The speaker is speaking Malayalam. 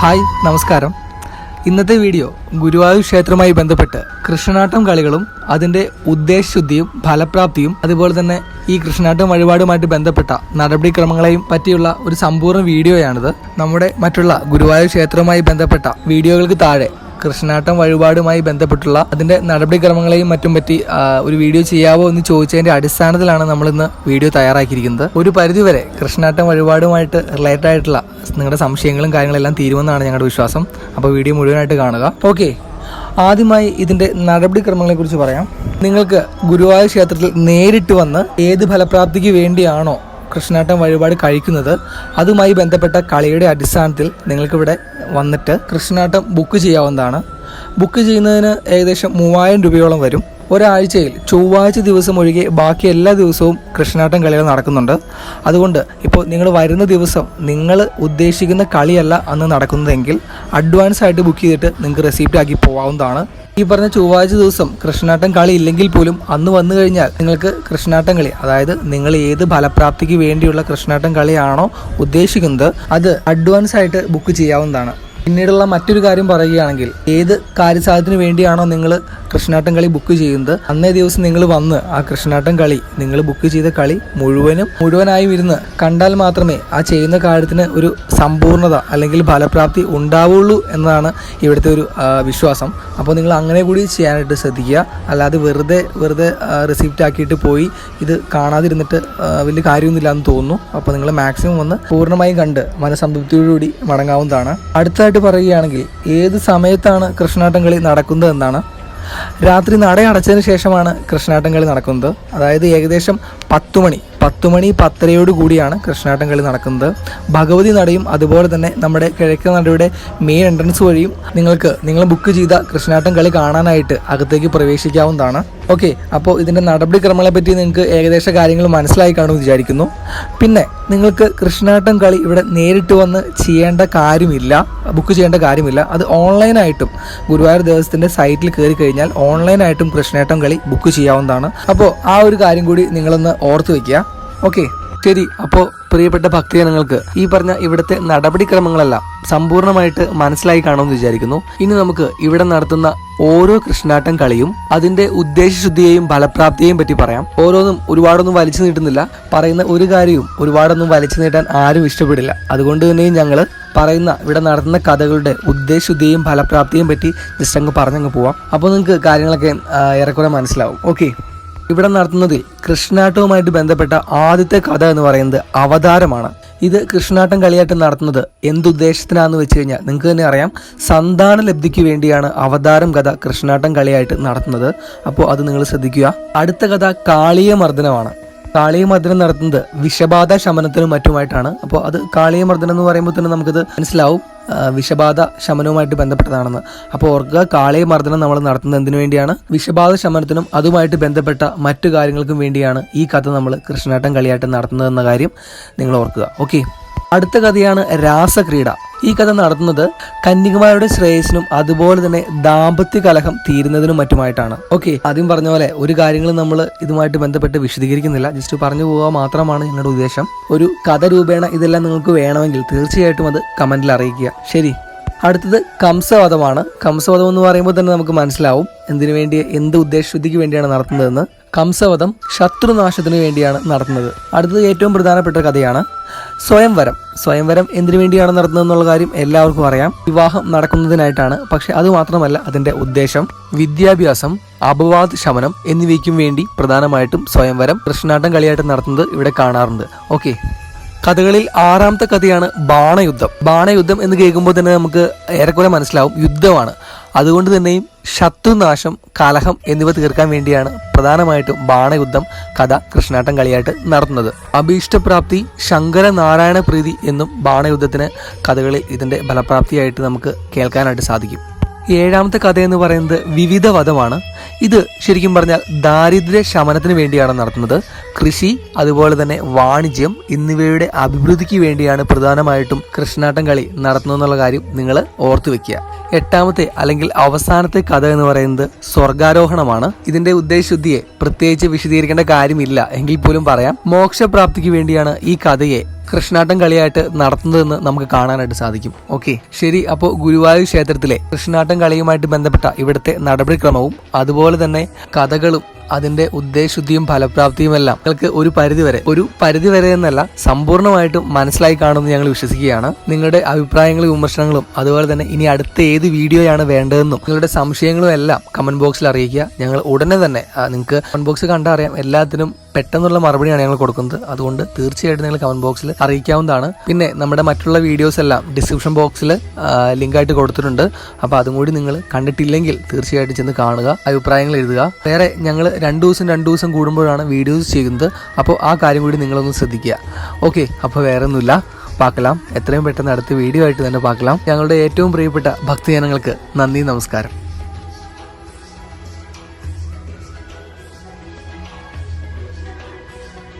ഹായ് നമസ്കാരം. ഇന്നത്തെ വീഡിയോ ഗുരുവായൂർ ക്ഷേത്രവുമായി ബന്ധപ്പെട്ട് കൃഷ്ണനാട്ടം കളികളും അതിന്റെ ഉദ്ദേശശുദ്ധിയും ഫലപ്രാപ്തിയും അതുപോലെ തന്നെ ഈ കൃഷ്ണനാട്ടം വഴിപാടുമായിട്ട് ബന്ധപ്പെട്ട നടപടിക്രമങ്ങളെയും പറ്റിയുള്ള ഒരു സമ്പൂർണ വീഡിയോയാണിത്. നമ്മുടെ മറ്റുള്ള ഗുരുവായൂർ ക്ഷേത്രവുമായി ബന്ധപ്പെട്ട വീഡിയോകൾക്ക് താഴെ കൃഷ്ണനാട്ടം വഴിപാടുമായി ബന്ധപ്പെട്ടുള്ള അതിന്റെ നടപടിക്രമങ്ങളെയും മറ്റും പറ്റി ഒരു വീഡിയോ ചെയ്യാവോ എന്ന് ചോദിച്ചതിന്റെ അടിസ്ഥാനത്തിലാണ് നമ്മൾ ഇന്ന് വീഡിയോ തയ്യാറാക്കിയിരിക്കുന്നത്. ഒരു പരിധിവരെ കൃഷ്ണാട്ടം വഴിപാടുമായിട്ട് റിലേറ്റഡ് ആയിട്ടുള്ള നിങ്ങളുടെ സംശയങ്ങളും കാര്യങ്ങളെല്ലാം തീരുമെന്നാണ് ഞങ്ങളുടെ വിശ്വാസം. അപ്പോൾ വീഡിയോ മുഴുവനായിട്ട് കാണുക. ഓക്കെ. ആദ്യമായി ഇതിന്റെ നടപടിക്രമങ്ങളെക്കുറിച്ച് പറയാം. നിങ്ങൾക്ക് ഗുരുവായൂർ ക്ഷേത്രത്തിൽ നേരിട്ട് വന്ന് ഏത് ഫലപ്രാപ്തിക്ക് വേണ്ടിയാണോ കൃഷ്ണാട്ടം വഴിപാട് കഴിക്കുന്നത് അതുമായി ബന്ധപ്പെട്ട കളിയുടെ അടിസ്ഥാനത്തിൽ നിങ്ങൾക്കിവിടെ വന്നിട്ട് കൃഷ്ണാട്ടം ബുക്ക് ചെയ്യാവുന്നതാണ്. ബുക്ക് ചെയ്യുന്നതിന് ഏകദേശം മൂവായിരം രൂപയോളം വരും. ഒരാഴ്ചയിൽ ചൊവ്വാഴ്ച ദിവസം ഒഴികെ ബാക്കി എല്ലാ ദിവസവും കൃഷ്ണാട്ടം കളികൾ നടക്കുന്നുണ്ട്. അതുകൊണ്ട് ഇപ്പോൾ നിങ്ങൾ വരുന്ന ദിവസം നിങ്ങൾ ഉദ്ദേശിക്കുന്ന കളിയല്ല അന്ന് നടക്കുന്നതെങ്കിൽ അഡ്വാൻസ് ആയിട്ട് ബുക്ക് ചെയ്തിട്ട് നിങ്ങൾക്ക് റെസിപ്റ്റ് ആക്കി പോകാവുന്നതാണ് ഈ പറഞ്ഞ ചൊവ്വാഴ്ച ദിവസം കൃഷ്ണാട്ടം കളി ഇല്ലെങ്കിൽ പോലും അന്ന് വന്നു കഴിഞ്ഞാൽ നിങ്ങൾക്ക് കൃഷ്ണാട്ടം കളി അതായത് നിങ്ങൾ ഏത് ഫലപ്രാപ്തിക്ക് വേണ്ടിയുള്ള കൃഷ്ണാട്ടം കളിയാണോ ഉദ്ദേശിക്കുന്നത് അത് അഡ്വാൻസ് ആയിട്ട് ബുക്ക് ചെയ്യാവുന്നതാണ്. പിന്നീടുള്ള മറ്റൊരു കാര്യം പറയുകയാണെങ്കിൽ ഏത് കാര്യസാധ്യത്തിന് വേണ്ടിയാണോ നിങ്ങൾ കൃഷ്ണാട്ടം കളി ബുക്ക് ചെയ്യുന്നത്. അന്നേ ദിവസം നിങ്ങൾ വന്ന് ആ കൃഷ്ണാട്ടം കളി നിങ്ങൾ ബുക്ക് ചെയ്ത കളി മുഴുവനും മുഴുവനായും ഇരുന്ന് കണ്ടാൽ മാത്രമേ ആ ചെയ്യുന്ന കാര്യത്തിന് ഒരു സമ്പൂർണത അല്ലെങ്കിൽ ഫലപ്രാപ്തി ഉണ്ടാവുള്ളൂ എന്നതാണ് ഇവിടുത്തെ ഒരു വിശ്വാസം. അപ്പോൾ നിങ്ങൾ അങ്ങനെ കൂടി ചെയ്യാനായിട്ട് ശ്രദ്ധിക്കുക. അല്ലാതെ വെറുതെ വെറുതെ റിസീപ്റ്റ് ആക്കിയിട്ട് പോയി ഇത് കാണാതിരുന്നിട്ട് വലിയ കാര്യമൊന്നുമില്ല എന്ന് തോന്നുന്നു. അപ്പോൾ നിങ്ങൾ മാക്സിമം വന്ന് പൂർണമായും കണ്ട് മനസംതൃപ്തിയോടുകൂടി മടങ്ങാവുന്നതാണ്. അടുത്തായിട്ട് പറയുകയാണെങ്കിൽ ഏത് സമയത്താണ് കൃഷ്ണാട്ടം കളി നടക്കുന്നത് എന്നാണ്. രാത്രി നടയടച്ചതിന് ശേഷമാണ് കൃഷ്ണാട്ടം കളി നടക്കുന്നത്. അതായത് ഏകദേശം പത്ത് മണി. പത്ത് മണി പത്തരയോട് കൂടിയാണ് കൃഷ്ണാട്ടം കളി നടക്കുന്നത്. ഭഗവതി നടയും അതുപോലെ തന്നെ നമ്മുടെ കിഴക്കൻ നടയുടെ മെയിൻ എൻട്രൻസ് വഴിയും നിങ്ങൾക്ക് നിങ്ങൾ ബുക്ക് ചെയ്ത കൃഷ്ണാട്ടം കളി കാണാനായിട്ട് അകത്തേക്ക് പ്രവേശിക്കാവുന്നതാണ്. ഓക്കെ അപ്പോൾ ഇതിന്റെ നടപടിക്രമങ്ങളെ പറ്റി നിങ്ങൾക്ക് ഏകദേശ കാര്യങ്ങൾ മനസ്സിലായി കാണുമെന്ന് വിചാരിക്കുന്നു. പിന്നെ നിങ്ങൾക്ക് കൃഷ്ണാട്ടം കളി ഇവിടെ നേരിട്ട് വന്ന് ചെയ്യേണ്ട കാര്യമില്ല ബുക്ക് ചെയ്യേണ്ട കാര്യമില്ല. അത് ഓൺലൈനായിട്ടും ഗുരുവായൂർ ദേവസ്വത്തിന്റെ സൈറ്റിൽ കയറി കഴിഞ്ഞാൽ ഓൺലൈനായിട്ടും കൃഷ്ണേട്ടം കളി ബുക്ക് ചെയ്യാവുന്നതാണ്. അപ്പോൾ ആ ഒരു കാര്യം കൂടി നിങ്ങളൊന്ന് ഓർത്ത് വയ്ക്കുക ഓക്കെ ശരി. അപ്പോ പ്രിയപ്പെട്ട ഭക്തജനങ്ങൾക്ക് ഈ പറഞ്ഞ ഇവിടുത്തെ നടപടിക്രമങ്ങളെല്ലാം സമ്പൂർണമായിട്ട് മനസ്സിലായി കാണുമെന്ന് വിചാരിക്കുന്നു. ഇനി നമുക്ക് ഇവിടെ നടത്തുന്ന ഓരോ കൃഷ്ണാട്ടം കളിയും അതിന്റെ ഉദ്ദേശശുദ്ധിയെയും ഫലപ്രാപ്തിയെയും പറ്റി പറയാം. ഓരോന്നും ഒരുപാടൊന്നും വലിച്ചു നീട്ടുന്നില്ല. പറയുന്ന ഒരു കാര്യവും ഒരുപാടൊന്നും വലിച്ചു നീട്ടാൻ ആരും ഇഷ്ടപ്പെടില്ല. അതുകൊണ്ട് തന്നെയും ഞങ്ങൾ പറയുന്ന ഇവിടെ നടത്തുന്ന കഥകളുടെ ഉദ്ദേശശുദ്ധിയെയും ഫലപ്രാപ്തിയെയും പറ്റി ജസ്റ്റ് അങ്ങ് പറഞ്ഞങ്ങ് പോവാം. അപ്പോൾ നിങ്ങൾക്ക് കാര്യങ്ങളൊക്കെ ഏറെക്കുറെ മനസ്സിലാവും. ഓക്കെ. ഇവിടെ നടത്തുന്നതിൽ കൃഷ്ണാട്ടവുമായിട്ട് ബന്ധപ്പെട്ട ആദ്യത്തെ കഥ എന്ന് പറയുന്നത് അവതാരമാണ്. ഇത് കൃഷ്ണാട്ടം കളിയാട്ടം നടത്തുന്നത് എന്തുദ്ദേശത്തിനാന്ന് വെച്ച് കഴിഞ്ഞാൽ നിങ്ങൾക്ക് തന്നെ അറിയാം. സന്താന ലബ്ധിക്ക് വേണ്ടിയാണ് അവതാരം കഥ കൃഷ്ണാട്ടം കളിയായിട്ട് നടത്തുന്നത്. അപ്പോൾ അത് നിങ്ങൾ ശ്രദ്ധിക്കുക. അടുത്ത കഥ കാളിയ മർദ്ദനമാണ് കാളിയ മർദ്ദനം നടത്തുന്നത് വിഷബാധ ശമനത്തിനും മറ്റുമായിട്ടാണ്. അപ്പോൾ അത് കാളിയമർദ്ദനം എന്ന് പറയുമ്പോൾ തന്നെ നമുക്കത് മനസ്സിലാവും. വിഷബാധ ശമനവുമായിട്ട് ബന്ധപ്പെട്ടതാണെന്ന്. അപ്പോൾ ഓർക്കുക കാളയെ മർദ്ദനം നമ്മൾ നടത്തുന്നത് എന്തിനു വേണ്ടിയാണ്? വിഷബാധ ശമനത്തിനും അതുമായിട്ട് ബന്ധപ്പെട്ട മറ്റു കാര്യങ്ങൾക്കും വേണ്ടിയാണ് ഈ കഥ നമ്മൾ കൃഷ്ണാട്ടം കളിയാട്ടം നടത്തുന്നതെന്ന കാര്യം നിങ്ങൾ ഓർക്കുക. ഓക്കെ. അടുത്ത കഥയാണ് രാസക്രീഡ. ഈ കഥ നടത്തുന്നത് കന്യകുമാരുടെ ശ്രേയസിനും അതുപോലെ തന്നെ ദാമ്പത്യ കലഹം തീരുന്നതിനും മറ്റുമായിട്ടാണ്. ഓക്കെ ആദ്യം പറഞ്ഞ പോലെ ഒരു കാര്യങ്ങളും നമ്മൾ ഇതുമായിട്ട് ബന്ധപ്പെട്ട് വിശദീകരിക്കുന്നില്ല. ജസ്റ്റ് പറഞ്ഞു പോവുക മാത്രമാണ് ഞങ്ങളുടെ ഉദ്ദേശം. ഒരു കഥ രൂപേണ ഇതെല്ലാം നിങ്ങൾക്ക് വേണമെങ്കിൽ തീർച്ചയായിട്ടും അത് കമന്റിൽ അറിയിക്കുക. ശരി. അടുത്തത് കംസവധമാണ്. കംസവധം എന്ന് പറയുമ്പോൾ തന്നെ നമുക്ക് മനസ്സിലാവും എന്തിനു വേണ്ടി എന്ത് ഉദ്ദേശശുദ്ധിക്ക് വേണ്ടിയാണ് നടത്തുന്നതെന്ന്. കംസവധം ശത്രുനാശത്തിന് വേണ്ടിയാണ് നടത്തുന്നത്. അടുത്തത് ഏറ്റവും പ്രധാനപ്പെട്ട കഥയാണ് സ്വയംവരം. സ്വയംവരം എന്തിനു വേണ്ടിയാണ് നടത്തുന്നത് എന്നുള്ള കാര്യം എല്ലാവർക്കും അറിയാം. വിവാഹം നടക്കുന്നതിനായിട്ടാണ്. പക്ഷെ അത് മാത്രമല്ല അതിന്റെ ഉദ്ദേശം. വിദ്യാഭ്യാസം അപവാദ ശമനം എന്നിവയ്ക്കും വേണ്ടി പ്രധാനമായിട്ടും സ്വയംവരം കൃഷ്ണാട്ടം കളിയായിട്ട് നടത്തുന്നത് ഇവിടെ കാണാറുണ്ട്. ഓക്കെ. കഥകളിൽ ആറാമത്തെ കഥയാണ് ബാണയുദ്ധം. ബാണയുദ്ധം എന്ന് കേൾക്കുമ്പോൾ തന്നെ നമുക്ക് ഏറെക്കുറെ മനസ്സിലാവും. യുദ്ധമാണ്. അതുകൊണ്ട് തന്നെയും ശത്രുനാശം കലഹം എന്നിവ തീർക്കാൻ വേണ്ടിയാണ് പ്രധാനമായിട്ടും ബാണയുദ്ധം കഥ കൃഷ്ണാട്ടം കളിയായിട്ട് നടത്തുന്നത്. അഭീഷ്ടപ്രാപ്തി ശങ്കരനാരായണ പ്രീതി എന്നും ബാണയുദ്ധത്തിന് കഥകളിൽ ഇതിന്റെ ഫലപ്രാപ്തിയായിട്ട് നമുക്ക് കേൾക്കാനായിട്ട് സാധിക്കും. ഏഴാമത്തെ കഥ എന്ന് പറയുന്നത് വിവിധ വധമാണ് ഇത് ശരിക്കും പറഞ്ഞാൽ ദാരിദ്ര്യ ശമനത്തിന് വേണ്ടിയാണ് നടത്തുന്നത്. കൃഷി അതുപോലെ തന്നെ വാണിജ്യം എന്നിവയുടെ അഭിവൃദ്ധിക്ക് വേണ്ടിയാണ് പ്രധാനമായിട്ടും കൃഷ്ണാട്ടം കളി നടത്തുന്നതെന്നുള്ള കാര്യം നിങ്ങൾ ഓർത്തു വെക്കുക. എട്ടാമത്തെ അല്ലെങ്കിൽ അവസാനത്തെ കഥ എന്ന് പറയുന്നത് സ്വർഗാരോഹണമാണ്. ഇതിന്റെ ഉദ്ദേശശുദ്ധിയെ പ്രത്യേകിച്ച് വിശദീകരിക്കേണ്ട കാര്യമില്ല. എങ്കിൽ പോലും പറയാം. മോക്ഷപ്രാപ്തിക്ക് വേണ്ടിയാണ് ഈ കഥയെ കൃഷ്ണാട്ടം കളിയായിട്ട് നടത്തുന്നതെന്ന് നമുക്ക് കാണാനായിട്ട് സാധിക്കും. ഓക്കെ ശരി അപ്പോൾ ഗുരുവായൂർ ക്ഷേത്രത്തിലെ കൃഷ്ണാട്ടം കളിയുമായിട്ട് ബന്ധപ്പെട്ട ഇവിടുത്തെ നടപടിക്രമവും അതുപോലെ തന്നെ കഥകളും അതിന്റെ ഉദ്ദേശശുദ്ധിയും ഫലപ്രാപ്തിയും എല്ലാം നിങ്ങൾക്ക് ഒരു പരിധിവരെ ഒരു പരിധിവരെ എന്നല്ല സമ്പൂർണമായിട്ടും മനസ്സിലായി കാണുമെന്ന് ഞങ്ങൾ വിശ്വസിക്കുകയാണ്. നിങ്ങളുടെ അഭിപ്രായങ്ങളും വിമർശനങ്ങളും അതുപോലെ തന്നെ ഇനി അടുത്ത ഏത് വീഡിയോയാണ് വേണ്ടതെന്നും നിങ്ങളുടെ സംശയങ്ങളും എല്ലാം കമന്റ് ബോക്സിൽ അറിയിക്കുക. ഞങ്ങൾ ഉടനെ തന്നെ നിങ്ങൾക്ക് കമന്റ് ബോക്സ് കണ്ടാൽ അറിയാം എല്ലാത്തിനും പെട്ടെന്നുള്ള മറുപടിയാണ് ഞങ്ങൾ കൊടുക്കുന്നത്. അതുകൊണ്ട് തീർച്ചയായിട്ടും നിങ്ങൾ കമന്റ് ബോക്സിൽ അറിയിക്കാവുന്നതാണ്. പിന്നെ നമ്മുടെ മറ്റുള്ള വീഡിയോസ് എല്ലാം ഡിസ്ക്രിപ്ഷൻ ബോക്സിൽ ലിങ്കായിട്ട് കൊടുത്തിട്ടുണ്ട്. അപ്പോൾ അതും കൂടി നിങ്ങൾ കണ്ടിട്ടില്ലെങ്കിൽ തീർച്ചയായിട്ടും ചെന്ന് കാണുക അഭിപ്രായങ്ങൾ എഴുതുക. വേറെ ഞങ്ങൾ രണ്ട് ദിവസം രണ്ട് ദിവസം കൂടുമ്പോഴാണ് വീഡിയോസ് ചെയ്യുന്നത്. അപ്പോൾ ആ കാര്യം കൂടി നിങ്ങളൊന്ന് ശ്രദ്ധിക്കുക. ഓക്കെ അപ്പോൾ വേറെ ഒന്നുമില്ല പാക്കലാം. എത്രയും പെട്ടെന്ന് അടുത്ത വീഡിയോ ആയിട്ട് തന്നെ പാക്കലാം. ഞങ്ങളുടെ ഏറ്റവും പ്രിയപ്പെട്ട ഭക്തജനങ്ങൾക്ക് നന്ദി നമസ്കാരം.